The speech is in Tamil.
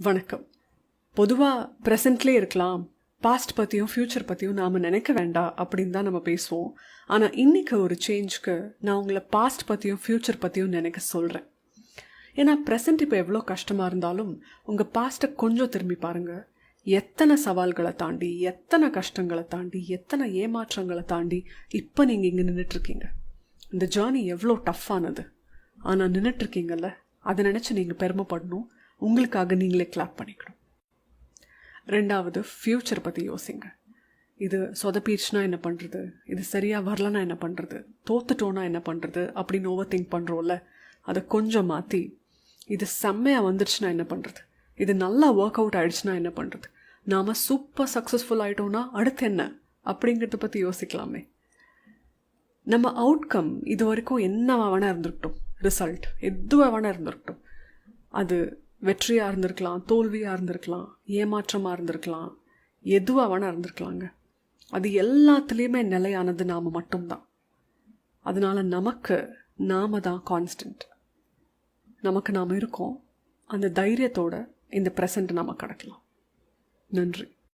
வணக்கம். பொதுவாக ப்ரெசண்ட்லேயே இருக்கலாம். பாஸ்ட் பற்றியும் ஃப்யூச்சர் பற்றியும் நாம் நினைக்க வேண்டாம் அப்படின்னு தான் நம்ம பேசுவோம். ஆனால் இன்னைக்கு ஒரு சேஞ்சுக்கு நான் உங்களை பாஸ்ட் பற்றியும் ஃப்யூச்சர் பற்றியும் நினைக்க சொல்கிறேன் ஏன்னா ப்ரெசண்ட் இப்போ எவ்வளோ கஷ்டமாக இருந்தாலும் உங்கள் பாஸ்ட்டை கொஞ்சம் திரும்பி பாருங்கள் எத்தனை சவால்களை தாண்டி எத்தனை கஷ்டங்களை தாண்டி எத்தனை ஏமாற்றங்களை தாண்டி இப்போ நீங்கள் இங்கே நின்றுட்டுருக்கீங்க இந்த ஜேர்னி எவ்வளோ டஃப்பானது ஆனால் நின்றுட்டுருக்கீங்கல்ல அதை நினச்சி நீங்கள் பெருமைப்படணும். உங்களுக்காக நீங்களே கிளாப் பண்ணிக்கணும். ரெண்டாவது ஃப்யூச்சர் பற்றி யோசிங்க. இது சொதப்பிடுச்சுனா என்ன பண்ணுறது இது சரியாக வரலனா என்ன பண்ணுறது தோத்துட்டோன்னா என்ன பண்ணுறது அப்படின்னு ஓவர் திங்க் பண்ணுறோம்ல அதை கொஞ்சம் மாற்றி இது செம்மையாக வந்துடுச்சுன்னா என்ன பண்ணுறது இது நல்லா ஒர்க் அவுட் ஆகிடுச்சுன்னா என்ன பண்ணுறது நாம் சூப்பர் சக்ஸஸ்ஃபுல் ஆகிட்டோன்னா அடுத்து என்ன? அப்படிங்கிறத பற்றி யோசிக்கலாமே. நம்ம அவுட்கம் இது வரைக்கும் என்னவா வேணா இருந்திருக்கட்டும். ரிசல்ட் எதுவாக வேணா இருந்திருக்கட்டும். அது வெற்றியாக இருந்திருக்கலாம் தோல்வியாக இருந்திருக்கலாம் ஏமாற்றமாக இருந்திருக்கலாம் எதுவாக வேணா இருந்திருக்கலாங்க. அது எல்லாத்துலேயுமே நிலையானது நாம் மட்டும்தான். அதனால நமக்கு நாம தான் கான்ஸ்டன்ட் நமக்கு நாம் இருக்கோம். அந்த தைரியத்தோட இந்த ப்ரெசண்ட் நாம் கடக்கலாம். நன்றி.